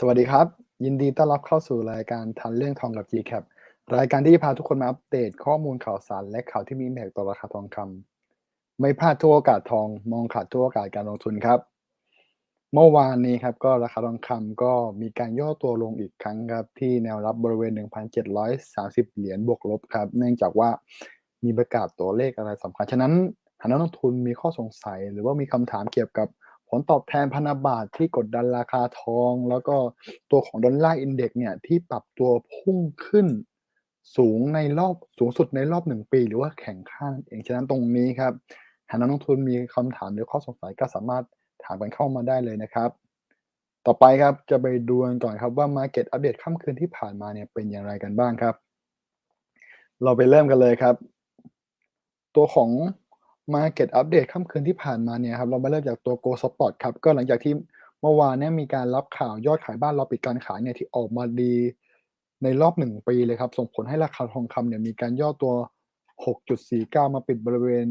สวัสดีครับ ยินดีต้อนรับเข้าสู่รายการทันเรื่องทองกับ GCAP รายการที่จะพาทุกคนมาอัปเดตข้อมูลข่าวสารและข่าวที่มีอิมแพคต่อราคาทองคำไม่พลาดทุกโอกาสทองมองขาดทุกโอกาสการลงทุนครับ เมื่อวานนี้ครับก็ราคาทองคำก็มีการย่อตัวลงอีกครั้งครับ ที่แนวรับบริเวณ 1,730 เหรียญบวกลบครับ เนื่องจากว่ามีประกาศตัวเลขอะไรสำคัญ ฉะนั้นหากนักลงทุนมีข้อสงสัย หรือว่ามีคำถามเกี่ยวกับ ผลตอบแทนพันธบัตรที่กดดันราคาทอง แล้วก็ตัวของดอลลาร์อินเด็กซ์เนี่ยที่ปรับตัวพุ่งขึ้นสูงในรอบสูงสุดในรอบ1ปี หรือว่าแข่งข้างเองฉะนั้นตรงนี้ครับ หากนักลงทุนมีคำถามหรือข้อสงสัยก็สามารถถามกันเข้ามาได้เลยนะครับ ต่อไปครับจะไปดูกันก่อนครับว่า Market อัปเดตค่ำคืนที่ผ่านมาเนี่ยเป็นอย่างไรกันบ้างครับ เราไปเริ่มกันเลยครับ ตัวของ Market อัปเดตค่ำคืนที่ผ่านมาเนี่ยครับเรามาเริ่มจากตัว Go Spot ครับก็หลังจากที่เมื่อวานเนี่ยมีการรับข่าวยอดขายบ้านเราปิดการขายเนี่ยที่ออกมาดีในรอบ1ปีเลยครับ ส่งผลให้ราคาทองคำเนี่ยมีการย่อตัว 6.49 มาปิดบริเวณ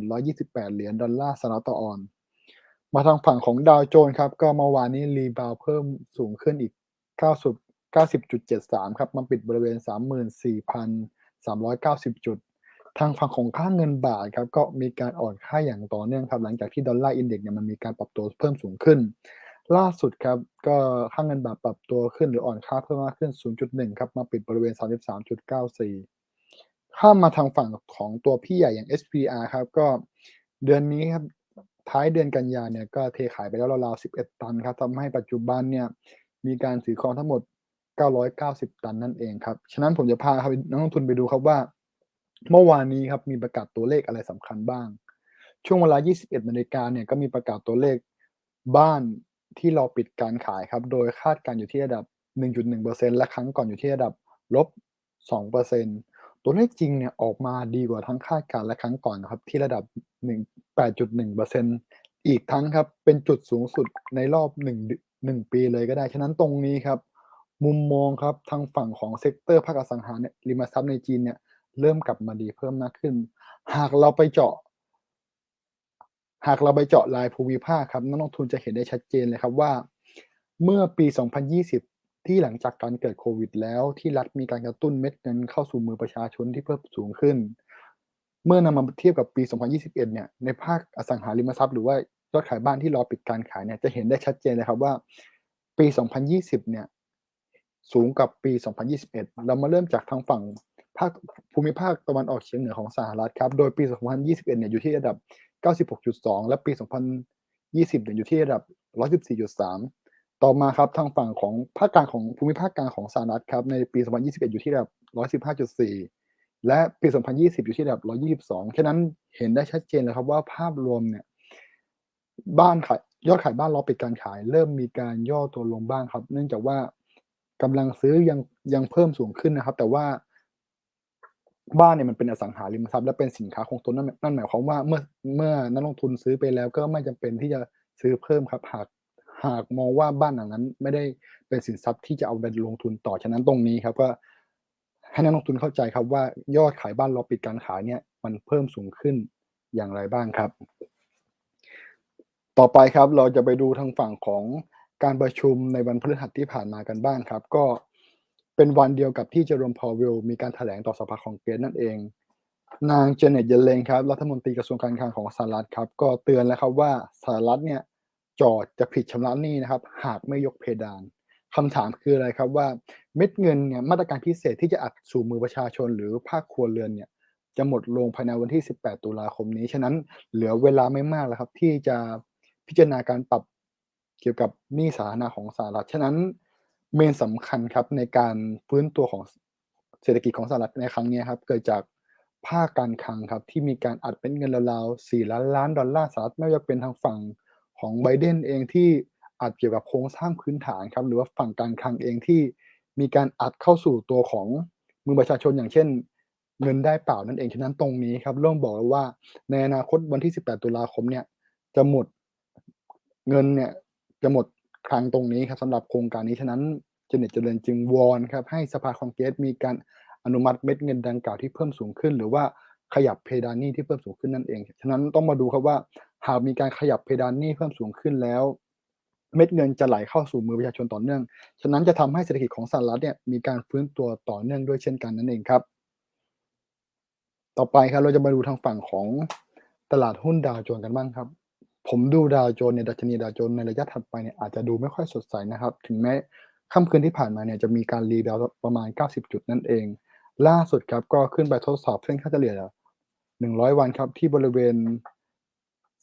1,728 เหรียญดอลลาร์สหรัฐต่อออน มาทางฝั่งของดาวโจนส์ครับ ก็เมื่อวานนี้รีบาวเพิ่มสูงขึ้นอีก 90 90.73 ครับ มาปิดบริเวณ 34,390 จุด ทางฝั่งของค่าเงินบาทครับก็มีการอ่อนค่าอย่างต่อเนื่องครับหลังจากที่ดอลลาร์อินเด็กซ์เนี่ยมันมีการปรับตัวเพิ่มสูงขึ้น ล่าสุดครับก็ค่าเงินบาทปรับตัวขึ้นหรืออ่อนค่าเพิ่มมากขึ้น 0.1 ครับมาปิดบริเวณ 33.94 ข้ามมาทางฝั่งของตัวพี่ใหญ่อย่าง SPR ครับก็เดือนนี้ครับท้ายเดือนกันยาเนี่ยก็เทขายไปแล้วราวๆ 11 ตันครับทำให้ปัจจุบันเนี่ยมีการถือครองทั้งหมด 990 ตันนั่นเองครับ ฉะนั้นผมจะพาครับนักลงทุนไปดูครับว่า เมื่อวานนี้ครับมีประกาศตัวเลขอะไรสำคัญบ้าง ช่วงเวลา 21นาฬิกาเนี่ยก็มีประกาศตัวเลขบ้านที่เราปิดการขายครับ โดยคาดการอยู่ที่ระดับ 1.1%และครั้งก่อนอยู่ที่ระดับลบ 2%ตัวเลขจริงเนี่ยออกมาดีกว่าทั้งคาดการและครั้งก่อนนะครับ ที่ระดับ 8.1%อีกทั้งครับเป็นจุดสูงสุดในรอบ1 1ปีเลยก็ได้ ฉะนั้นตรงนี้ครับ มุมมองครับทางฝั่งของเซกเตอร์ภาคอสังหาริมทรัพย์ในจีนเนี่ย เริ่มกลับมาดีเพิ่มมากขึ้น หากเราไปเจาะ หากเราไปเจาะรายภูมิภาคครับนักลงทุนจะเห็นได้ชัดเจนเลยครับว่า เมื่อปี 2020 ที่หลังจากการเกิดโควิด แล้วที่รัฐมีการกระตุ้นเม็ดเงินเข้าสู่มือประชาชนที่เพิ่มสูงขึ้น เมื่อนำมาเทียบกับปี 2021 เนี่ยในภาคอสังหาริมทรัพย์หรือว่ายอดขายบ้านที่รอปิดการขายเนี่ยจะเห็นได้ชัดเจนเลยครับว่า ปี 2020 เนี่ยสูงกับปี 2021 เรามาเริ่มจากทางฝั่ง ภาคภูมิภาคตะวันออกเฉียงเหนือของสหรัฐครับ โดยปี 2021 เนี่ยอยู่ที่ระดับ 96.2 และปี 2020 เนี่ยอยู่ที่ระดับ 114.3 ต่อมาครับทางฝั่งของภาคกลางของภูมิภาคกลางของสหรัฐครับในปี 2021 อยู่ที่ระดับ 115.4 และปี 2020 อยู่ที่ระดับ 122 ฉะนั้นเห็นได้ชัดเจนเลยครับว่าภาพรวมเนี่ยบ้านขายยอดขายบ้านรอปิดการขาย เริ่มมีการย่อตัวลงบ้างครับ เนื่องจากว่ากำลังซื้อยังยังเพิ่มสูงขึ้นนะครับ แต่ว่า บ้านเนี่ยมันเป็นอสังหาริมทรัพย์และเป็นสินค้าคงทนนั่นนั่นหมายความว่าเมื่อเมื่อนักลงทุนซื้อไปแล้วก็ไม่จำเป็นที่จะซื้อเพิ่มครับ หากหากมองว่าบ้านหลังนั้น ไม่ได้เป็นสินทรัพย์ที่จะเอาไปลงทุนต่อฉะนั้นตรงนี้ครับก็ให้นักลงทุนเข้าใจครับว่ายอดขายบ้านรอปิดการขายเนี่ย มันเพิ่มสูงขึ้นอย่างไรบ้างครับ ต่อไปครับเราจะไปดูทางฝั่งของการประชุมในวันพฤหัสที่ผ่านมากันบ้างครับ ก็ เป็นวันเดียวกับที่เจอร์มพอวิลมีการถแถลงต่อสภาคองเกรสนั่นเอง นางเจเน็ตเยเลนครับรัฐมนตรีกระทรวงการคลังของสหรัฐครับ ก็เตือนแล้วครับว่าสหรัฐเนี่ยจอดจะผิดชำระหนี้นะครับ หากไม่ยกเพดานคำถามคืออะไรครับว่าเม็ดเงินเนี่ยมาตรการพิเศษที่จะอัดสู่มือประชาชนหรือภาคครัวเรือนเนี่ยจะหมดลงภายในวันที่ 18 ตุลาคมนี้ ฉะนั้นเหลือเวลาไม่มากแล้วครับ ที่จะพิจารณาการปรับเกี่ยวกับหนี้สาธารณะของสหรัฐ ฉะนั้น เมนสำคัญครับในการฟื้นตัวของเศรษฐกิจของสหรัฐในครั้งนี้ครับเกิดจากภาคการคลังครับที่มีการอัดเป็นเงินราวๆ4ล้านล้านดอลลาร์สหรัฐไม่ว่าจะเป็นทางฝั่งของไบเดนเองที่อัดเกี่ยวกับโครงสร้างพื้นฐานครับหรือว่าฝั่งการคลังเองที่มีการอัดเข้าสู่ตัวของมือประชาชนอย่างเช่น เงินได้เปล่านั่นเองฉะนั้นตรงนี้ครับเริ่มบอกแล้วว่าในอนาคตวันที่ 18 ตุลาคมเนี่ยจะหมดเงินเนี่ยจะหมด ครั้งตรงนี้ครับสำหรับโครงการนี้ฉะนั้นเจเน็ตเจริญจึงวอนครับให้สภาคองเกรสมีการอนุมัติเม็ดเงินดังกล่าวที่เพิ่มสูงขึ้น หรือว่าขยับเพดานหนี้ที่เพิ่มสูงขึ้นนั่นเอง ฉะนั้นต้องมาดูครับว่า หากมีการขยับเพดานหนี้เพิ่มสูงขึ้นแล้ว เม็ดเงินจะไหลเข้าสู่มือประชาชนต่อเนื่อง ฉะนั้นจะทำให้เศรษฐกิจของสหรัฐเนี่ยมีการฟื้นตัวต่อเนื่องด้วยเช่นกันนั่นเองครับ ต่อไปครับเราจะมาดูทางฝั่งของตลาดหุ้นดาวโจนส์กันบ้างครับ ผมดูดาวโจนส์เนี่ยดัชนีดาวโจนส์ในระยะถัดไปเนี่ยอาจจะดูไม่ค่อยสดใสนะครับ ถึงแม้ค่ำคืนที่ผ่านมาเนี่ยจะมีการรีบาวประมาณ 90 จุดนั่นเอง ล่าสุดครับก็ขึ้นไปทดสอบเส้นค่าเฉลี่ย 100 วันครับที่บริเวณ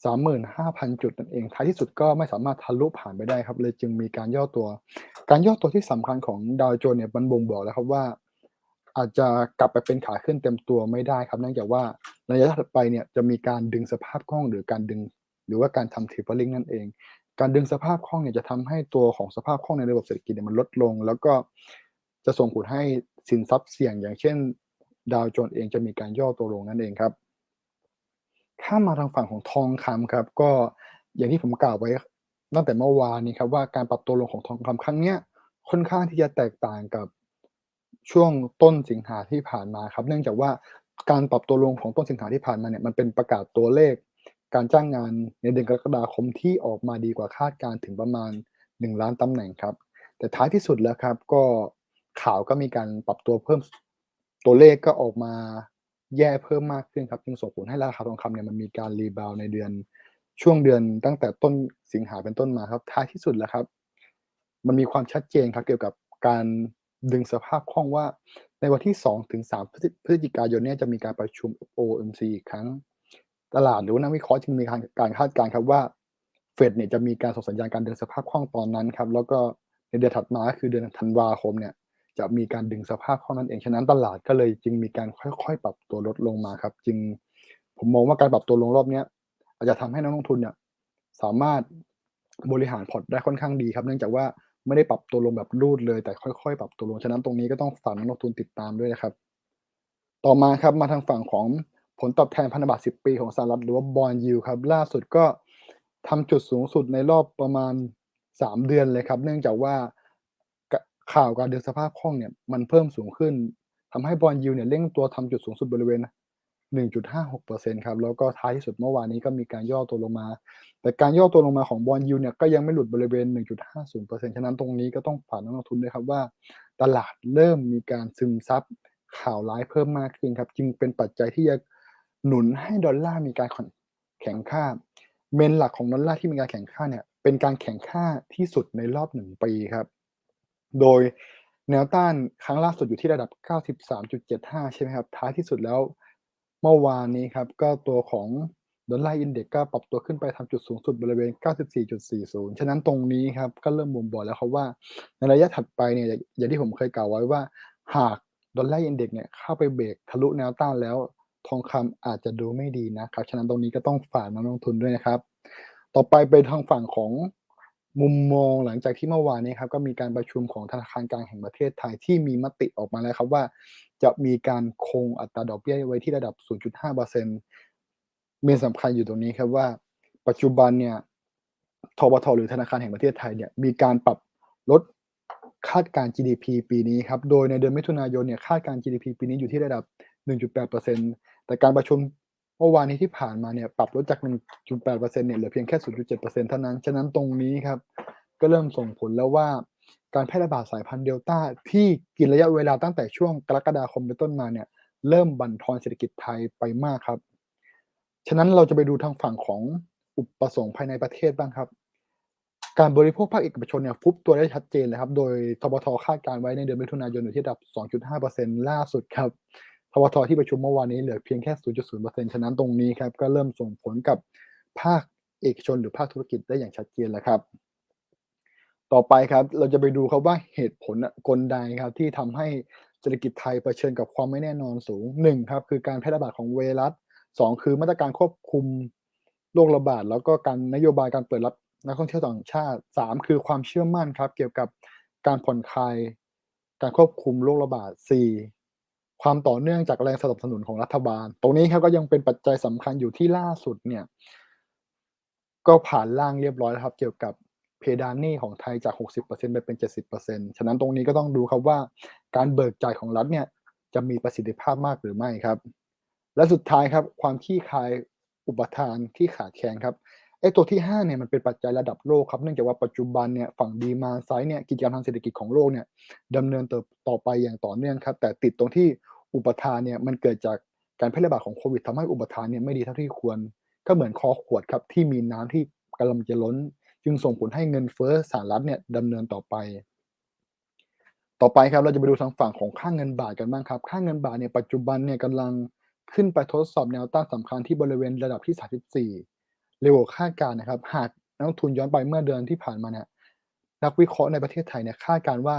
35,000 จุดนั่นเองท้ายที่สุดก็ไม่สามารถทะลุผ่านไปได้ครับ เลยจึงมีการย่อตัว การย่อตัวที่สำคัญของดาวโจนส์เนี่ยมันบ่งบอกแล้วครับว่า อาจจะกลับไปเป็นขาขึ้นเต็มตัวไม่ได้ครับเนื่องจากว่าระยะถัดไปเนี่ยจะมีการดึงสภาพคล่องหรือการดึง หรือว่าการทำ tapering นั่นเอง การดึงสภาพคล่องเนี่ยจะทำให้ตัวของสภาพคล่องในระบบเศรษฐกิจเนี่ยมันลดลง แล้วก็จะส่งผลให้สินทรัพย์เสี่ยงอย่างเช่น ดาวโจนส์เองจะมีการย่อตัวลงนั่นเองครับข้ามมาทางฝั่งของทองคำครับ ก็อย่างที่ผมกล่าวไว้ตั้งแต่เมื่อวานนี้ครับว่าการปรับตัวลงของทองคำครั้งเนี้ยค่อนข้างที่จะแตกต่างกับช่วงต้นสิงหาที่ผ่านมาครับ เนื่องจากว่าการปรับตัวลงของต้นสิงหาที่ผ่านมาเนี่ยมันเป็นประกาศตัวเลข การจ้างงานในเดือนกรกฎาคมที่ออกมาดีกว่าคาดการถึงประมาณ 1 ล้านตำแหน่งครับ แต่ท้ายที่สุดแล้วครับก็ข่าวก็มีการปรับตัวเพิ่มตัวเลขก็ออกมาแย่เพิ่มมากขึ้นครับจึงส่งผลให้ราคาทองคำเนี่ยมันมีการรีบาวในเดือนช่วงเดือนตั้งแต่ต้นสิงหาเป็นต้นมาครับ ท้ายที่สุดแล้วครับ มันมีความชัดเจนครับเกี่ยวกับการดึงสภาพคล่องว่า ในวันที่ 2 ถึง 3 พฤศจิกายนเนี่ยจะมีการประชุม OMC อีกครั้ง ตลาดหรือว่านักวิเคราะห์จึงมีการคาดการณ์ครับว่าเฟดเนี่ยจะมีการส่งสัญญาณการดึงสภาพคล่องตอนนั้นครับ แล้วก็ในเดือนถัดมาคือเดือนธันวาคมเนี่ย จะมีการดึงสภาพคล่องนั่นเองฉะนั้นตลาดก็เลยจึงมีการค่อยๆ ปรับตัวลดลงมาครับ จึงผมมองว่าการปรับตัวลงรอบนี้อาจจะทำให้นักลงทุนเนี่ยสามารถบริหารพอร์ตได้ค่อนข้างดีครับ เนื่องจากว่าไม่ได้ปรับตัวลงแบบรูดเลย แต่ค่อยๆ ปรับตัวลงฉะนั้นตรงนี้ก็ต้องฝากนักลงทุนติดตามด้วยนะครับ ต่อมาครับมาทางฝั่งของ ผลตอบแทนพันธบัตร 10 ปีของสหรัฐหรือว่า bond yield ครับ ล่าสุดก็ทำจุดสูงสุดในรอบประมาณ 3 เดือนเลยครับ เนื่องจากว่าข่าวการดึงสภาพคล่องเนี่ยมันเพิ่มสูงขึ้นทำให้บอลยูเนี่ยเร่งตัวทำจุดสูงสุดบริเวณ 1.56%ครับแล้วก็ท้ายที่สุดเมื่อวานนี้ก็มีการย่อตัวลงมา แต่การย่อตัวลงมาของบอลยูเนี่ยก็ยังไม่หลุดบริเวณ 1.50%ฉะนั้นตรงนี้ก็ต้องฝากนักลงทุนด้วยครับว่า ตลาดเริ่มมีการซึมซับข่าวร้ายเพิ่มมากขึ้นครับ จึงเป็นปัจจัยที่จะ หนุนให้ดอลลาร์มีการแข็งค่า เมนหลักของดอลลาร์ที่มีการแข่งค่าเนี่ยเป็นการแข่งค่าที่สุดในรอบหนึ่งปีครับ โดยแนวต้านครั้งล่าสุดอยู่ที่ระดับ 93.75 ใช่ไหมครับ ท้ายที่สุดแล้วเมื่อวานนี้ครับ ก็ตัวของดอลลาร์อินเด็กก็ปรับตัวขึ้นไปทำจุดสูงสุดบริเวณ 94.40 ฉะนั้นตรงนี้ครับ ก็เริ่มบ่งบอกแล้วครับว่า ในระยะถัดไปเนี่ยอย่างที่ผมเคยกล่าวไว้ว่า หากดอลลาร์อินเด็กเนี่ยเข้าไปเบรกทะลุแนวต้านแล้ว ทองคำอาจจะดูไม่ดีนะครับ ฉะนั้นตรงนี้ก็ต้องฝากนักลงทุนด้วยนะครับ ต่อไปเป็นทางฝั่งของมุมมองหลังจากที่เมื่อวานนี้ครับก็มีการประชุมของธนาคารกลางแห่งประเทศไทยที่มีมติออกมาแล้วครับว่า จะมีการคงอัตราดอกเบี้ยไว้ที่ระดับ 0.5%เมนสำคัญอยู่ตรงนี้ครับว่า ปัจจุบันเนี่ยทบทหรือธนาคารแห่งประเทศไทยเนี่ยมีการปรับลดคาดการ GDP ปีนี้ครับ โดยในเดือนมิถุนายนเนี่ยคาดการ GDP ปีนี้อยู่ที่ระดับ 1.8% แต่การประชุมเมื่อวานนี้ที่ผ่านมาเนี่ยปรับลดจาก 1.8%เนี่ยเหลือเพียงแค่ 0.7%เท่านั้น ฉะนั้นตรงนี้ครับ ก็เริ่มส่งผลแล้วว่าการแพร่ระบาดสายพันธุ์เดลต้าที่กินระยะเวลาตั้งแต่ช่วงกรกฎาคมเป็นต้นมาเนี่ยเริ่มบั่นทอนเศรษฐกิจไทยไปมากครับ ฉะนั้นเราจะไปดูทางฝั่งของอุปสงค์ภายในประเทศบ้างครับ การบริโภคภาคเอกชนเนี่ยฟุบตัวได้ชัดเจนเลยครับ โดยทบทคาดการไว้ในเดือนมิถุนายนอยู่ที่ระดับ 2.5%ล่าสุดครับ ทบทที่ประชุมเมื่อวานนี้เหลือเพียงแค่ 0.0%ฉะนั้นตรงนี้ครับก็เริ่มส่งผลกับภาคเอกชนหรือภาคธุรกิจได้อย่างชัดเจนแล้วครับ ต่อไปครับเราจะไปดูครับว่าเหตุผลกลใดครับที่ทำให้เศรษฐกิจไทยเผชิญกับความไม่แน่นอนสูงหนึ่งครับคือการแพร่ระบาดของไวรัสสองคือมาตรการควบคุมโรคระบาด แล้วก็การนโยบายการเปิดรับนักท่องเที่ยวต่างชาติสามคือความเชื่อมั่นครับ เกี่ยวกับการผ่อนคลายการควบคุมโรคระบาดสี่ ความต่อเนื่องจากแรงสนับสนุนของรัฐบาล ตรงนี้ครับก็ยังเป็นปัจจัยสำคัญอยู่ที่ล่าสุดเนี่ย ก็ผ่านล่างเรียบร้อยแล้วครับ เกี่ยวกับเพดานหนี้ของไทยจาก 60%ไปเป็น 70%ฉะนั้นตรงนี้ก็ต้องดูครับว่า การเบิกจ่ายของรัฐเนี่ยจะมีประสิทธิภาพมากหรือไม่ครับ และสุดท้ายครับ ความขี้คายอุปทานที่ขาดแคลนครับไอ้ตัวที่5เนี่ยมันเป็นปัจจัยระดับโลกครับเนื่องจากว่าปัจจุบันเนี่ยฝั่ง demand side เนี่ยกิจกรรมทางเศรษฐกิจของโลกเนี่ยดำเนินเติบต่อไปอย่างต่อเนื่องครับ แต่ติดตรงที่ อุปทานเนี่ยมันเกิดจากการแพร่ระบาดของโควิดทำให้อุปทานเนี่ยไม่ดีเท่าที่ควร ก็เหมือนคอขวดครับที่มีน้ำที่กำลังจะล้น จึงส่งผลให้เงินเฟ้อสหรัฐเนี่ยดำเนินต่อไป ต่อไปครับเราจะไปดูทางฝั่งของค่าเงินบาทกันบ้างครับ ค่าเงินบาทเนี่ยปัจจุบันเนี่ยกำลังขึ้นไปทดสอบแนวต้านสำคัญที่บริเวณระดับที่ 34 เร็วกว่าคาดการนะครับ หากนักทุนย้อนไปเมื่อเดือนที่ผ่านมาเนี่ยนักวิเคราะห์ในประเทศไทยเนี่ยคาดการณ์ว่า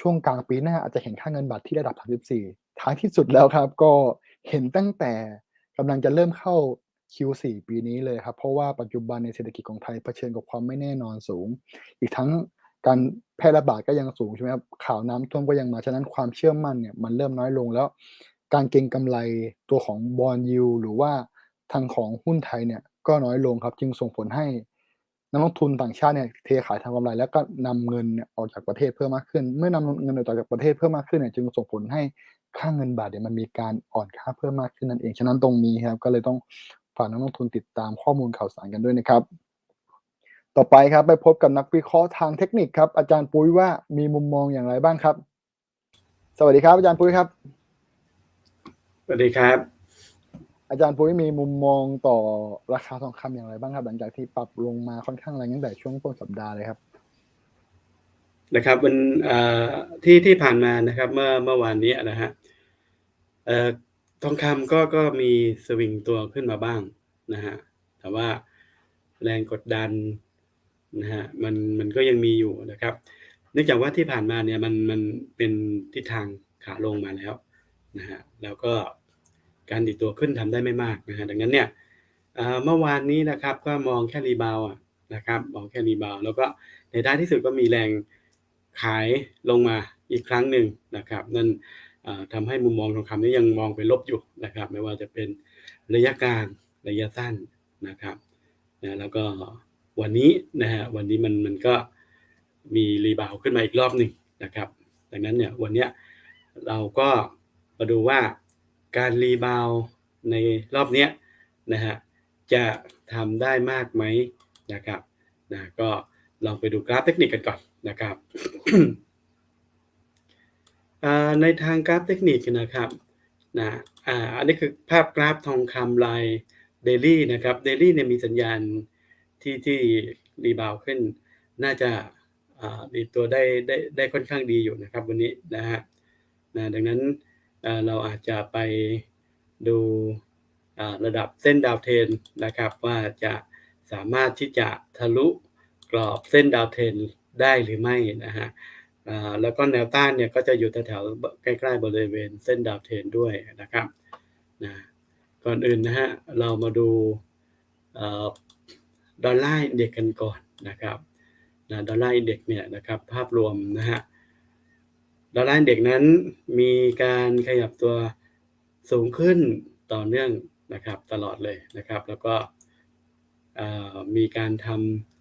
ช่วงกลางปีหน้าอาจจะเห็นค่าเงินบาทที่ระดับ 34 ท้ายที่สุดแล้วครับ ก็เห็นตั้งแต่กำลังจะเริ่มเข้า Q4 ปีนี้เลยครับ เพราะว่าปัจจุบันในเศรษฐกิจของไทยเผชิญกับความไม่แน่นอนสูง อีกทั้งการแพร่ระบาดก็ยังสูงใช่ไหมครับข่าวน้ำท่วมก็ยังมา ฉะนั้นความเชื่อมั่นเนี่ยมันเริ่มน้อยลงแล้ว การเก็งกำไรตัวของบอลยูหรือว่าทางของหุ้นไทยเนี่ยก็น้อยลงครับ จึงส่งผลให้นักลงทุนต่างชาติเนี่ยเทขายทางกำไรแล้วก็นำเงินออกจากประเทศเพิ่มมากขึ้น เมื่อนำเงินออกจากประเทศเพิ่มมากขึ้นเนี่ยจึงส่งผลให้ ค่าเงินบาทเนี่ยมันมีการอ่อนค่าเพิ่มมากขึ้นนั่นเอง ฉะนั้นตรงนี้ครับ ก็เลยต้องฝากนักลงทุนติดตามข้อมูลข่าวสารกันด้วยนะครับ ต่อไปครับไปพบกับนักวิเคราะห์ทางเทคนิคครับ อาจารย์ปุ้ยว่ามีมุมมองอย่างไรบ้างครับ สวัสดีครับ อาจารย์ปุ้ยครับ สวัสดีครับ อาจารย์ปุ้ยมีมุมมองต่อราคาทองคำอย่างไรบ้างครับ หลังจากที่ปรับลงมาค่อนข้างแรงตั้งแต่ช่วงต้นสัปดาห์เลยครับ นะครับวันที่ที่ผ่านมานะครับ เมื่อเมื่อวานนี้นะฮะทองคำก็ก็มีสวิงตัวขึ้นมาบ้างนะฮะแต่ว่าแรงกดดันนะฮะมันมันก็ยังมีอยู่นะครับ เนื่องจากว่าที่ผ่านมาเนี่ยมันมันเป็นทิศทางขาลงมาแล้วนะฮะแล้วก็การดิดตัวขึ้นทำได้ไม่มากนะฮะดังนั้นเนี่ยเมื่อวานนี้นะครับก็มองแค่รีบาวนะครับมองแค่รีบาวแล้วก็ในท้ายที่สุดก็มีแรง ขายลงมาอีกครั้งหนึ่งนะครับนั่นทำให้มุมมองทองคำนี้ยังมองเป็นลบอยู่นะครับ ไม่ว่าจะเป็นระยะกลางระยะสั้นนะครับนะแล้วก็วันนี้นะฮะวันนี้มันมันก็มีรีบาวขึ้นมาอีกรอบหนึ่งนะครับ ดังนั้นเนี่ยวันนี้เราก็มาดูว่าการรีบาวในรอบนี้นะฮะจะทำได้มากไหมนะครับนะก็ ลองไปดูกราฟเทคนิคกันก่อนนะครับในทางกราฟเทคนิคนะครับนะอ่าอันนี้คือภาพกราฟทองคำลายเดลี่นะครับเดลี่เนี่ยมีสัญญาณที่ที่รีบาวขึ้น น่าจะดีตัวได้ได้ได้ค่อนข้างดีอยู่นะครับวันนี้นะฮะนะดังนั้นเราอาจจะไปดูระดับเส้นดาวเทนนะครับ ว่าจะสามารถที่จะทะลุ กรอบเส้นดาวเทนได้หรือไม่นะฮะแล้วก็แนวต้านเนี่ยก็จะอยู่แถวๆใกล้ๆบริเวณเส้นดาวเทนด้วยนะครับนะก่อนอื่นนะฮะเรามาดูดอลลาร์เด็กกันก่อนนะครับนะดอลลาร์อินเด็กเนี่ยนะครับภาพรวมนะฮะดอลลาร์เด็กนั้นมีการขยับตัวสูงขึ้นต่อเนื่องนะครับตลอดเลยนะครับ แล้วก็มีการทำ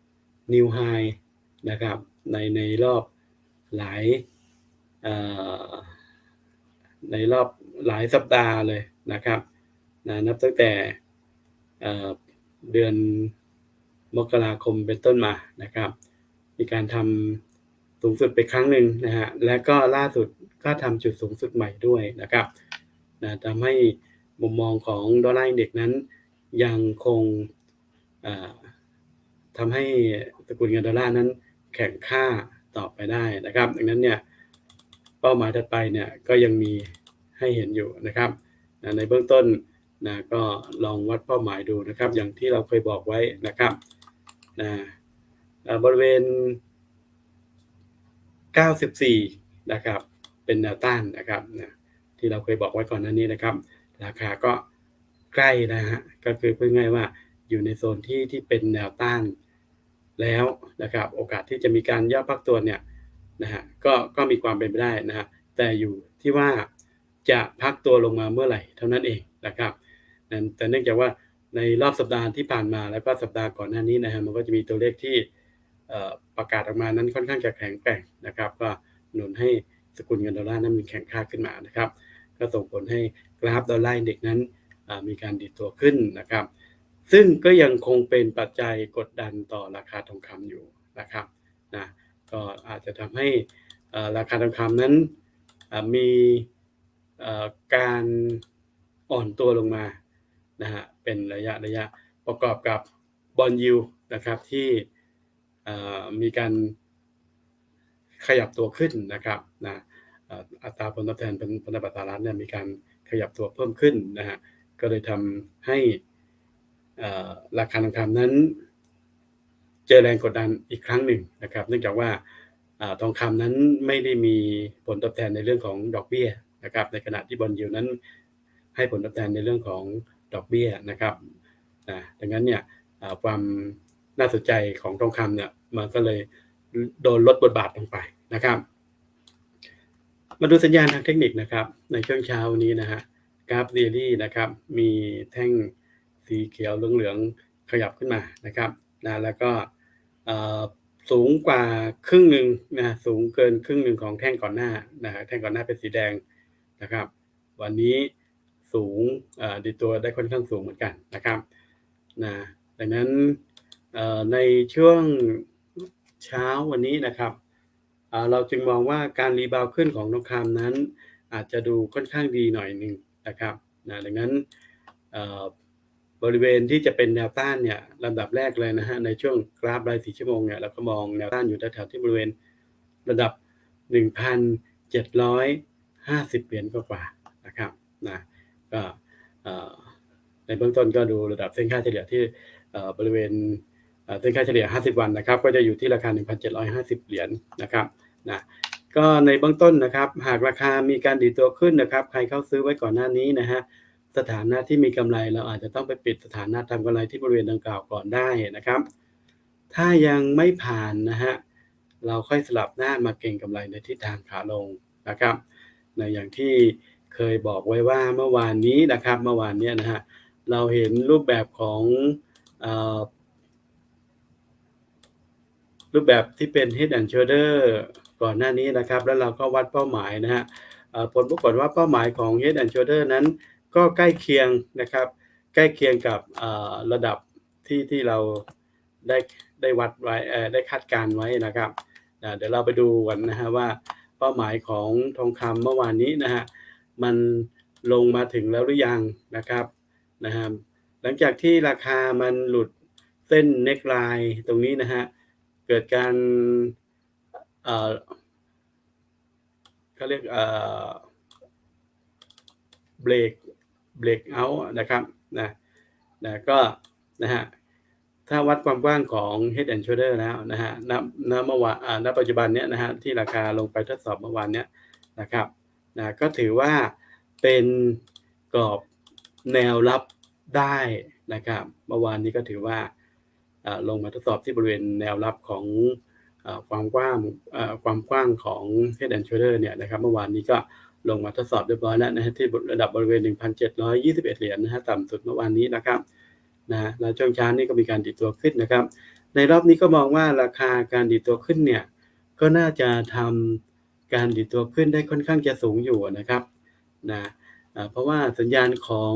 นิวไฮนะครับในในรอบหลายในรอบหลายสัปดาห์เลยนะครับนะนับตั้งแต่เดือนมกราคมเป็นต้นมานะครับ มีการทำสูงสุดไปครั้งหนึ่งนะฮะและก็ล่าสุดก็ทำจุดสูงสุดใหม่ด้วยนะครับนะทำให้มุมมองของดอลลาร์เด็กนั้นยังคง ทำให้สกุลเงินดอลลาร์นั้นแข็งค่าต่อไปได้นะครับ ดังนั้นเนี่ยเป้าหมายถัดไปเนี่ยก็ยังมีให้เห็นอยู่นะครับในเบื้องต้นนะก็ลองวัดเป้าหมายดูนะครับ อย่างที่เราเคยบอกไว้นะครับนะบริเวณ 94 นะครับ เป็นแนวต้านนะครับนะที่เราเคยบอกไว้ก่อนหน้านี้นะครับ ราคาก็ใกล้นะฮะก็คือพูดง่ายว่าอยู่ในโซนที่ที่เป็นแนวต้าน แล้วนะครับโอกาสที่จะมีการย่อพักตัวเนี่ยนะฮะก็ก็มีความเป็นไปได้นะฮะแต่อยู่ที่ว่าจะพักตัวลงมาเมื่อไหร่เท่านั้นเองนะครับนั้นแต่เนื่องจากว่าในรอบสัปดาห์ที่ผ่านมาแล้วก็สัปดาห์ก่อนหน้านี้นะฮะมันก็จะมีตัวเลขที่ประกาศออกมานั้นค่อนข้างจะแข็งแกร่งนะครับ ก็หนุนให้สกุลเงินดอลลาร์นั้นมีแข็งค่าขึ้นมานะครับ ก็ส่งผลให้กราฟดอลลาร์เด็กนั้นมีการดีดตัวขึ้นนะครับ ซึ่งก็ยังคงเป็นปัจจัยกดดันต่อราคาทองคำอยู่นะครับนะก็อาจจะทำให้อ่อราคาทองคำนั้นมีอ่อการอ่อนตัวลงมานะฮะเป็นระยะระยะประกอบกับบอลยูนะครับที่อ่อมีการขยับตัวขึ้นนะครับนะอ่ออัตราผลตอบแทนเป็นพันธบัตรสหรัฐเนี่ยมีการขยับตัวเพิ่มขึ้นนะฮะก็เลยทำให้ ราคาทองคำนั้น เจอแรงกดดันอีกครั้งหนึ่งนะครับ เนื่องจากว่าอทองคำนั้นไม่ได้มีผลตอบแทนในเรื่องของดอกเบี้ยนะครับ ในขณะที่บอลยูนั้นให้ผลตอบแทนในเรื่องของดอกเบี้ยนะครับนะดังนั้นเนี่ยความน่าสนใจของทองคำเนี่ยมันก็เลยโดนลดบทบาทลงไปนะครับ มาดูสัญญาณทางเทคนิคนะครับ ในช่วงเช้านี้นะฮะกราฟเดลี่นะครับ มีแท่ง สีเขียวเหลืองๆขยับขึ้นมานะครับนะแล้วก็สูงกว่าครึ่งหนึ่งนะสูงเกินครึ่งหนึ่งของแท่งก่อนหน้านะแท่งก่อนหน้าเป็นสีแดงนะครับ วันนี้สูงอ่อดีตัวได้ค่อนข้างสูงเหมือนกันนะครับนะดังนั้นอ่อในช่วงเช้าวันนี้นะครับอ่าเราจึงมองว่าการรีบาวขึ้นของทองคำนั้น อาจจะดูค่อนข้างดีหน่อยหนึ่งนะครับนะดังนั้นเบริเวณที่จะเป็นแนวต้านเนี่ยลำดับแรกเลยนะฮะในช่วงกราฟรายสี่ชั่วโมงเนี่ยเราก็มองแนวต้านอยู่แถวๆที่บริเวณระดับ 1,750 เหรียญกว่าๆนะครับนะก็ในเบื้องต้นก็ดูระดับเส้นค่าเฉลี่ยที่บริเวณเส้นค่าเฉลี่ย 50 วันนะครับ ก็จะอยู่ที่ราคา 1,750 เหรียญนะครับนะก็ในเบื้องต้นนะครับ หากราคามีการดีดตัวขึ้นนะครับ ใครเข้าซื้อไว้ก่อนหน้านี้นะฮะ สถานะที่มีกำไรเราอาจจะต้องไปปิดสถานะทำกำไรที่บริเวณดังกล่าวก่อนได้นะครับ ถ้ายังไม่ผ่านนะฮะเราค่อยสลับหน้ามาเก็งกำไรในทิศทางขาลงนะครับในอย่างที่เคยบอกไว้ว่าเมื่อวานนี้นะครับ เมื่อวานเนี้ยนะฮะเราเห็นรูปแบบของอรูปแบบที่เป็น head and shoulder ก่อนหน้านี้นะครับ แล้วเราก็วัดเป้าหมายนะฮะผลปรากฏว่าเป้าหมายของ head and shoulder นั้น ก็ใกล้เคียงนะครับ ใกล้เคียงกับระดับที่ที่เราได้ได้วัดไว้ได้คาดการณ์ไว้นะครับเดี๋ยวเราไปดูกันนะฮะว่าเป้าหมายของทองคำเมื่อวานนี้นะฮะมันลงมาถึงแล้วหรือยังนะครับนะฮะหลังจากที่ราคามันหลุดเส้นเน็กไลน์ตรงนี้นะฮะเกิดการเขาเรียกเบรก เบรกเอาท์นะครับนะนะก็นะฮะถ้าวัดความกว้างของ Head and Shoulder แล้วนะฮะณณเมื่อวานณปัจจุบันเนี้ยนะฮะที่ราคาลงไปทดสอบเมื่อวานเนี้ยนะครับนะก็ถือว่าเป็นกรอบแนวรับได้นะครับเมื่อวานนี้ก็ถือว่าลงมาทดสอบที่บริเวณแนวรับของความกว้างความกว้างของ Head and Shoulder เนี่ยนะครับเมื่อวานนี้ก็ ลงมาทดสอบเรียบร้อยแล้วนะฮะที่ระดับบริเวณ 1,721 เหรียญนะฮะต่ำสุดเมื่อวานนี้นะครับนะแล้วช่วงเช้านี้ก็มีการดีดตัวขึ้นนะครับ ในรอบนี้ก็มองว่าราคาการดีดตัวขึ้นเนี่ยก็น่าจะทำการดีดตัวขึ้นได้ค่อนข้างจะสูงอยู่นะครับนะเพราะว่าสัญญาณของ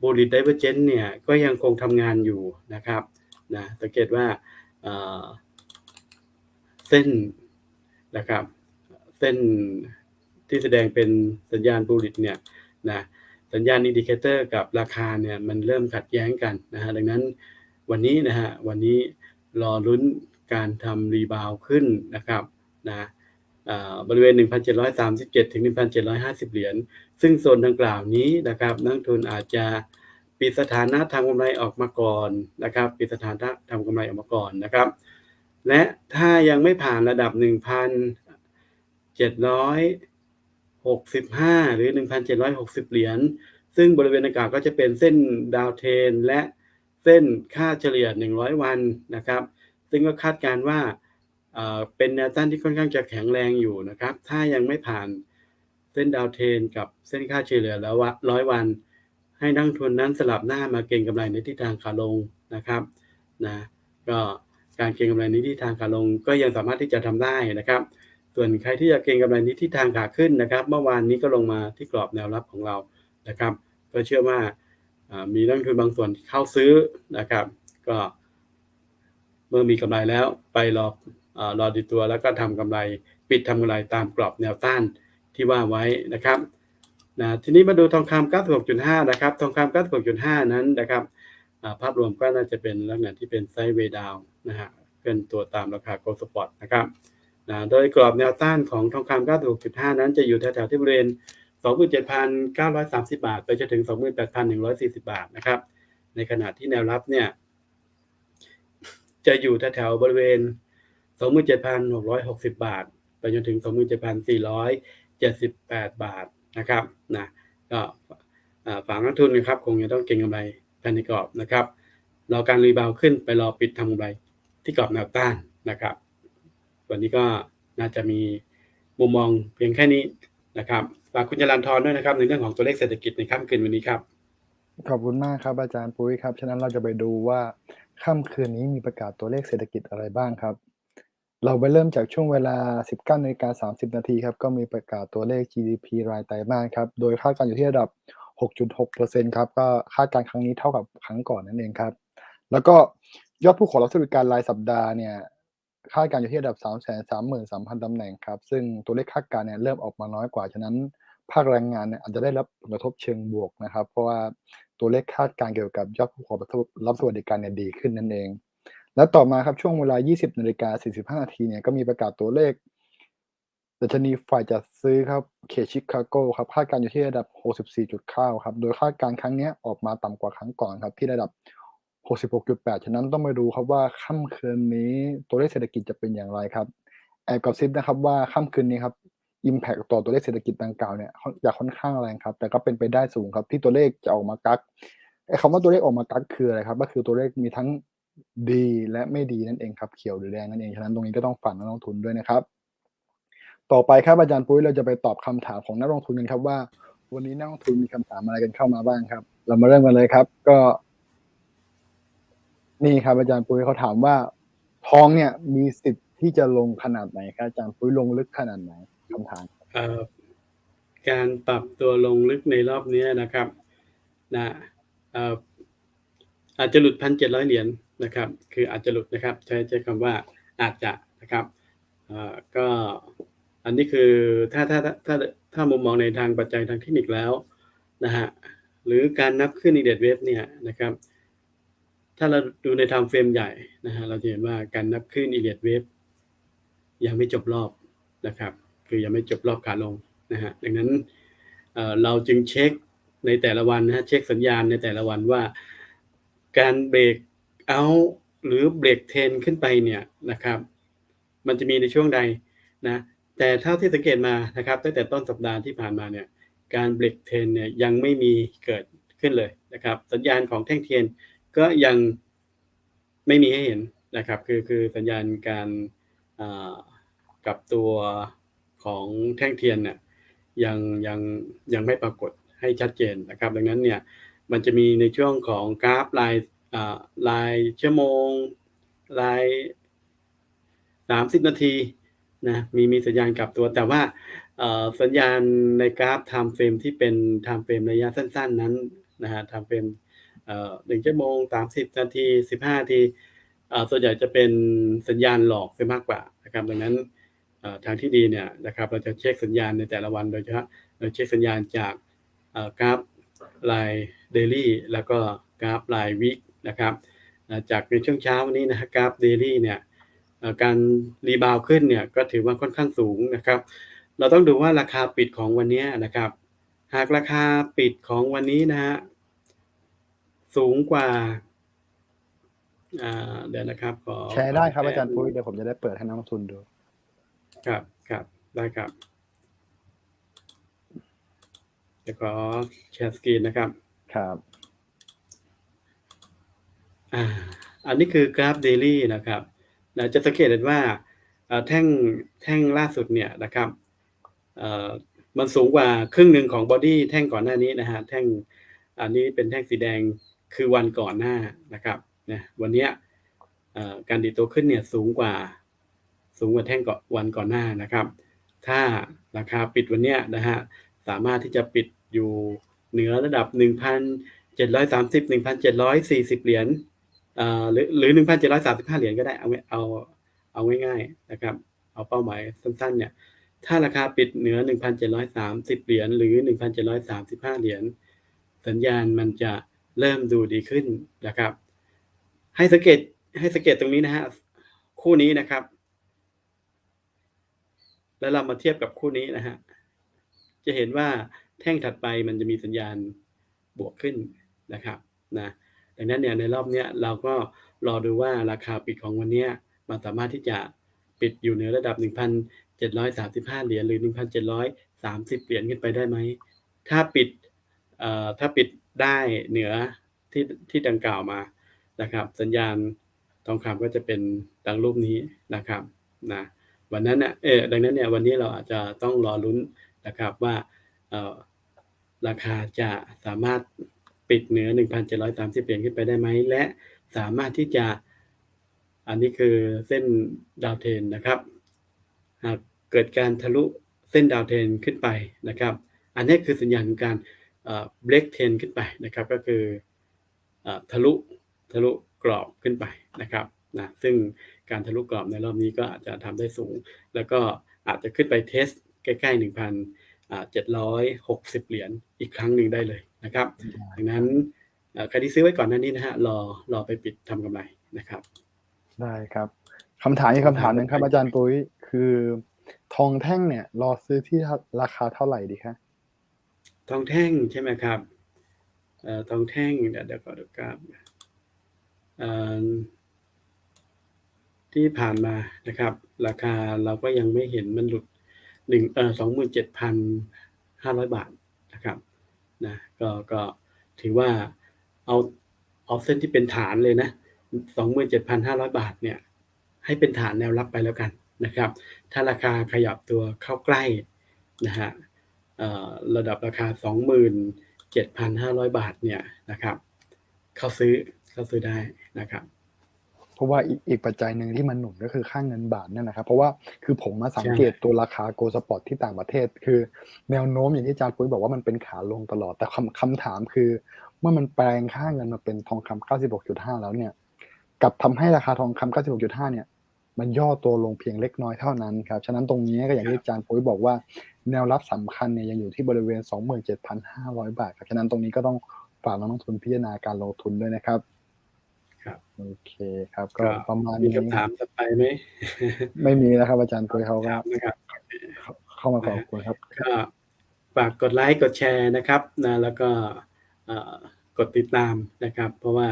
bullish divergence เนี่ยก็ยังคงทำงานอยู่นะครับนะสังเกตว่าเส้นนะครับเส้น ที่แสดงเป็นสัญญาณ bullish เนี่ยนะสัญญาณอินดิเคเตอร์กับราคาเนี่ยมันเริ่มขัดแย้งกันนะฮะดังนั้นวันนี้นะฮะวันนี้รอลุ้นการทำรีบาวขึ้นนะครับนะอ่าบริเวณ 1,737 ถึง 1,750 เหรียญ ซึ่งโซนดังกล่าวนี้นะครับนักทุนอาจจะปิดสถานะทำกำไรออกมาก่อนนะครับปิดสถานะทำกำไรออกมาก่อนนะครับ และถ้ายังไม่ผ่านระดับ 1,765 หรือ 1,760 เหรียญ ซึ่งบริเวณดังกล่าวก็จะเป็นเส้นดาวเทน และเส้นค่าเฉลี่ย 100 วันนะครับ ซึ่งก็คาดการว่าเป็นแนวต้านที่ค่อนข้างจะแข็งแรงอยู่นะครับ ถ้ายังไม่ผ่านเส้นดาวเทน กับเส้นค่าเฉลี่ยแล้วร้อยวัน ให้นักทุนนั้นสลับหน้ามาเก็งกำไรในทิศทางขาลงนะครับนะก็การเก็งกำไรในทิศทางขาลงก็ยังสามารถที่จะทำได้นะครับ ส่วนใครที่จะเก็งกำไรในทิศทางขาขึ้นนะครับ เมื่อวานนี้ก็ลงมาที่กรอบแนวรับของเรานะครับ ก็เชื่อว่ามีนักลงทุนบางส่วนเข้าซื้อนะครับ ก็เมื่อมีกำไรแล้วไปรออรอดีตัวแล้วก็ทำกำไร ปิดทำกำไรตามกรอบแนวต้านที่ว่าไว้นะครับนะทีนี้มาดูทองคำ96.5 นะครับ ทองคำ96.5 นั้นนะครับภาพรวมก็น่าจะเป็นลักษณะที่เป็นไซด์เวดาวนะฮะเป็นตัวตามราคาโกลด์สปอร์ตนะครับ นะโดยกรอบแนวต้านของทองคำ96.5 นั้นจะอยู่แถวๆที่บริเวณ 27,930 บาท ไปจนถึง 28,140 บาทนะครับ ในขณะที่แนวรับเนี่ย จะอยู่แถวๆบริเวณ 27,660 บาท ไปจนถึง 27,478 บาทนะครับนะก็อ่าฝากนักทุนนะครับ คงจะต้องเก็งกำไรภายในกรอบนะครับรอการรีบาวขึ้นไปรอปิดทำกำไรที่กรอบแนวต้านนะครับ วันนี้ก็น่าจะมีมุมมองเพียงแค่นี้นะครับฝากคุณจรันทรด้วยนะครับ ในเรื่องของตัวเลขเศรษฐกิจในค่ำคืนวันนี้ครับ ขอบคุณมากครับอาจารย์ปุ้ยครับ ฉะนั้นเราจะไปดูว่าค่ำคืนนี้มีประกาศตัวเลขเศรษฐกิจอะไรบ้างครับ เราไปเริ่มจากช่วงเวลา 19นาฬิกา30 นาทีครับ ก็มีประกาศตัวเลข GDP รายไตรมาสครับ โดยคาดการณ์อยู่ที่ระดับ 6.6%ครับ ก็คาดการณ์ครั้งนี้เท่ากับครั้งก่อนนั่นเองครับ แล้วก็ยอดผู้ขอรับสวัสดิการรายสัปดาห์เนี่ย คาดการณ์อยู่ที่ระดับ333,000ตำแหน่งครับ ซึ่งตัวเลขคาดการณ์เนี่ยเริ่มออกมาน้อยกว่า ฉะนั้นภาคแรงงานเนี่ยอาจจะได้รับผลกระทบเชิงบวกนะครับ เพราะว่าตัวเลขคาดการณ์เกี่ยวกับยอดผู้ขอรับสวัสดิการเนี่ยดีขึ้นนั่นเอง แล้วต่อมาครับช่วงเวลา 20นาฬิกา45นาทีเนี่ยก็มีประกาศตัวเลขดัชนีฝ่ายจัดซื้อครับเขตชิคาโกครับคาดการณ์อยู่ที่ระดับ 64.9 ครับ โดยคาดการณ์ครั้งนี้ออกมาต่ำกว่าครั้งก่อนครับที่ระดับ 66.8 ฉะนั้นต้องมาดูครับว่าค่ำคืนนี้ตัวเลขเศรษฐกิจจะเป็นอย่างไรครับ แอบกระซิบนะครับว่าค่ำคืนนี้ครับ Impact ต่อตัวเลขเศรษฐกิจดังกล่าวเนี่ยจะค่อนข้างแรงครับ แต่ก็เป็นไปได้สูงครับ ที่ตัวเลขจะออกมากักไอ้คำว่าตัวเลขออกมากักคืออะไรครับ ก็คือตัวเลขมีทั้งดีและไม่ดีนั่นเองครับเขียวหรือแดงนั่นเองฉะนั้นตรงนี้ก็ต้องฝากนักลงทุนด้วยนะครับ ต่อไปครับอาจารย์ปุ้ยเราจะไปตอบคำถามของนักลงทุนกันครับว่า วันนี้นักลงทุนมีคำถามอะไรกันเข้ามาบ้างครับ เรามาเริ่มกันเลยครับ ก็ นี่ครับอาจารย์ปุ้ยเขาถามว่า ท้องเนี่ยมีสิทธิ์ที่จะลงขนาดไหนครับอาจารย์ปุ้ยลงลึกขนาดไหนคำถามการปรับตัวลงลึกในรอบนี้นะครับนะเอ่อาจจะหลุดพันเจ็ดร้อยเหรียญนะครับ คืออาจจะหลุดนะครับ ใช้ใช้คำว่าอาจจะนะครับก็อันนี้คือถ้าถ้าถ้าถ้าถ้ามุมมองในทางปัจจัยทางเทคนิคแล้วนะฮะหรือการนับขึ้นอีเดดเวฟเนี่ยนะครับ ถ้าเราดูในไทม์เฟรมใหญ่นะฮะเราจะเห็นว่าการนับขึ้นอีเดดเวฟยังไม่จบรอบนะครับ คือยังไม่จบรอบขาลงนะฮะดังนั้นเเราจึงเช็คในแต่ละวันนะฮะเช็คสัญญาณในแต่ละวันว่า การเบรกเอาหรือเบรกเทนขึ้นไปเนี่ยนะครับ มันจะมีในช่วงใดนะแต่เท่าที่สังเกตมานะครับ ตั้งแต่ต้นสัปดาห์ที่ผ่านมาเนี่ยการเบรกเทนเนี่ยยังไม่มีเกิดขึ้นเลยนะครับ สัญญาณของแท่งเทียน ก็ยังไม่มีให้เห็นนะครับ คือคือสัญญาณการกับตัวของแท่งเทียนเนี่ยยังยังยังไม่ปรากฏให้ชัดเจนนะครับ ดังนั้นเนี่ยมันจะมีในช่วงของกราฟลายอ่ายชั่วโมงรายสามสิบนาทีนะมีมีสัญญาณกลับตัว แต่ว่าสัญญาณในกราฟ time frame ที่เป็น time frame ระยะสั้น ๆ นั้นนะฮะ time frame เอ่อ หนึ่งชั่วโมงสามสิบนาทีสิบห้านาทีส่วนใหญ่จะเป็นสัญญาณหลอกเสียมากกว่านะครับดังนั้นทางที่ดีเนี่ยนะครับเราจะเช็คสัญญาณในแต่ละวันโดยเฉพาะเราเช็คสัญญาณจากกราฟรายเดลี่แล้วก็กราฟรายวีคนะครับจากในช่วงเช้าวันนี้นะกราฟเดลี่เนี่ยการรีบาวขึ้นเนี่ยก็ถือว่าค่อนข้างสูงนะครับ เราต้องดูว่าราคาปิดของวันนี้นะครับ หากราคาปิดของวันนี้นะฮะ สูงกว่าอ่าเดี๋ยวนะครับขอแชร์ได้ครับขอาจารย์แป๊ปุ้ยนึงเดี๋ยวผมจะได้เปิดให้นักลงทุนดู ครับครับได้ครับเดี๋ยวขอแชร์สกรีนนะครับ ครับอ่าอันนี้คือกราฟเดลี่นะครับนะจะสังเกตเห็นว่าเอ่อแท่งแท่งล่าสุดเนี่ยนะครับเอ่อมันสูงกว่าครึ่งหนึ่งของบอดี้แท่งก่อนหน้านี้นะฮะแท่งอันนี้เป็นแท่งสีแดง คือวันก่อนหน้านะครับนะวันนี้การดีตัวขึ้นเนี่ยสูงกว่า สูงกว่าแท่งก่อนวันก่อนหน้านะครับ ถ้าราคาปิดวันนี้นะฮะสามารถที่จะปิดอยู่เหนือระดับเจ็ดร้อยสามสิบหนึ่งพันเจ็ดร้อยสี่สิบเหรียญหรือหรือหนึ่งพันเจ็ดร้อยสามสิบห้าเหรียญก็ได้เอาเอาเอาง่ายๆนะครับเอาเป้าหมายสั้นๆเนี่ยถ้าราคาปิดเหนือหนึ่งพันเจ็ดร้อยสามสิบเหรียญหรือหนึ่งพันเจ็ดร้อยสามสิบห้าเหรียญสัญญาณมันจะ เริ่มดูดีขึ้นนะครับ ให้สังเกตให้สังเกตตรงนี้นะฮะคู่นี้นะครับ แล้วเรามาเทียบกับคู่นี้นะฮะจะเห็นว่าแท่งถัดไปมันจะมีสัญญาณบวกขึ้นนะครับนะดังนั้นเนี่ยในรอบเนี้ยเราก็รอดูว่าราคาปิดของวันนี้มันสามารถที่จะปิดอยู่เหนือระดับ 1,735 เหรียญหรือ 1,730 เหรียญขึ้นไปได้ไหม ถ้าปิดถ้าปิด ได้เหนือที่ที่ดังกล่าวมานะครับ สัญญาณทองคำก็จะเป็นดังรูปนี้นะครับนะวันนั้นเนี่ยเออดังนั้นเนี่ยวันนี้เราอาจจะต้องรอลุ้นนะครับว่าราคาจะสามารถปิดเหนือ 1,730 เหรียญขึ้นไปได้ไหมและสามารถที่จะอันนี้คือเส้นดาวเทนนะครับ หากเกิดการทะลุเส้นดาวเทนขึ้นไปนะครับ อันนี้คือสัญญาณของการ เบรกเทนขึ้นไปนะครับ ก็คืออทะลุทะลุกรอบขึ้นไปนะครับนะซึ่งการทะลุกรอบในรอบนี้ก็อาจจะทำได้สูง แล้วก็อาจจะขึ้นไปเทสใกล้ ๆ 1,760 เหรียญอีกครั้งหนึ่งได้เลยนะครับดังนั้นใครที่ซื้อไว้ก่อนหน้านี้นะฮะรอรอไปปิดทำกำไรนะครับ ได้ครับคำถามอีกคำถามหนึ่งครับอาจารย์ปุ้ยคือ ทองแท่งเนี่ย รอซื้อที่ราคาเท่าไหร่ดีคะ ทองแท่งใช่ไหมครับออทองแท่งเดี๋ยวเดี๋ยวก่อดี๋ยวครับที่ผ่านมานะครับ ราคาเราก็ยังไม่เห็นมันหลุดหนึ่งเออสองหมื่นเจ็ดพันห้าร้อยบาทนะครับนะก็ก็ถือว่าเอาเอาเส้นที่เป็นฐานเลยนะสองหมื่นเจ็ดพันห้าร้อยบาทเนี่ย ให้เป็นฐานแนวรับไปแล้วกันนะครับ ถ้าราคาขยับตัวเข้าใกล้นะฮะ ระดับราคา 27,500 บาทเนี่ยนะครับ เข้าซื้อเข้าซื้อได้นะครับเพราะว่าอีกอีกปัจจัยหนึ่งที่มันหนุนก็คือค่างเงินบาทเนี่ยนะครับ เพราะว่าคือผมมาสังเกตตัวราคาโกลสปอร์ตที่ต่างประเทศ คือแนวโน้มอย่างที่อาจารย์ปุ้ยบอกว่ามันเป็นขาลงตลอดแต่คำคำถามคือ เมื่อมันแปลงค่าเงินมาเป็นทองคำ96.5 แล้วเนี่ยกับทำให้ราคาทองคำ96.5 เนี่ย มันย่อตัวลงเพียงเล็กน้อยเท่านั้นครับ ฉะนั้นตรงนี้ก็อย่างที่อาจารย์ปุ้ยบอกว่า แนวรับสำคัญเนี่ยยังอยู่ที่บริเวณ 27,500 บาทครับฉะนั้นตรงนี้ก็ต้องฝากนักลงทุนพิจารณาการลงทุนด้วยนะครับ ครับ โอเคครับ ก็ประมาณมีนี้คำถามต่อไปไหม ไม่มีนะครับ อาจารย์ปุ้ยเขาคก็รับนะครับ เข้ามาขอบคุณครับก็ฝากกดไลค์กดแชร์นะครับนะแล้วก็เอ่อกดติดตามนะครับ เพราะว่า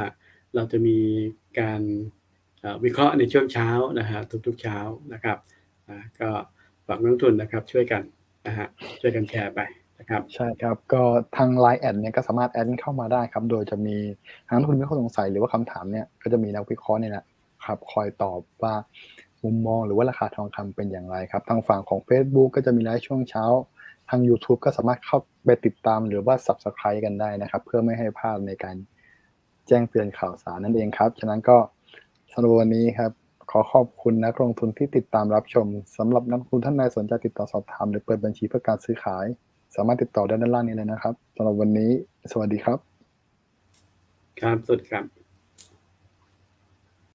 เราจะมีการเอ่อวิเคราะห์ในช่วงเช้านะฮะทุกๆเช้านะครับอ่าก็ฝากนักลงทุนนะครับช่วยกัน นะฮะช่วยกันแชร์ไปนะครับใช่ครับก็ทาง Line แอดเนี่ยก็สามารถแอดเข้ามาได้ครับ โดยจะมีทางนักทุนมีข้อสงสัยหรือว่าคำถามเนี่ยก็จะมีนักวิเคราะห์เนี่ยนะครับคอยตอบว่ามุมมองหรือว่าราคาทองคำเป็นอย่างไรครับ ทางฝั่งของ Facebook ก็จะมีไลฟ์ช่วงเช้า ทาง YouTube ก็สามารถเข้าไปติดตามหรือว่า Subscribe กันได้นะครับ เพื่อไม่ให้พลาดในการแจ้งเตือนข่าวสารนั่นเองครับ ฉะนั้นก็สำหรับวันนี้ครับ ขอขอบคุณนักลงทุนที่ติดตามรับชมสำหรับนักลงทุนท่านใดสนใจติดต่อสอบถามหรือเปิดบัญชีเพื่อการซื้อขาย สามารถติดต่อได้ด้านล่างนี้เลยนะครับสำหรับวันนี้ สวัสดีครับ ครับ สุดครับ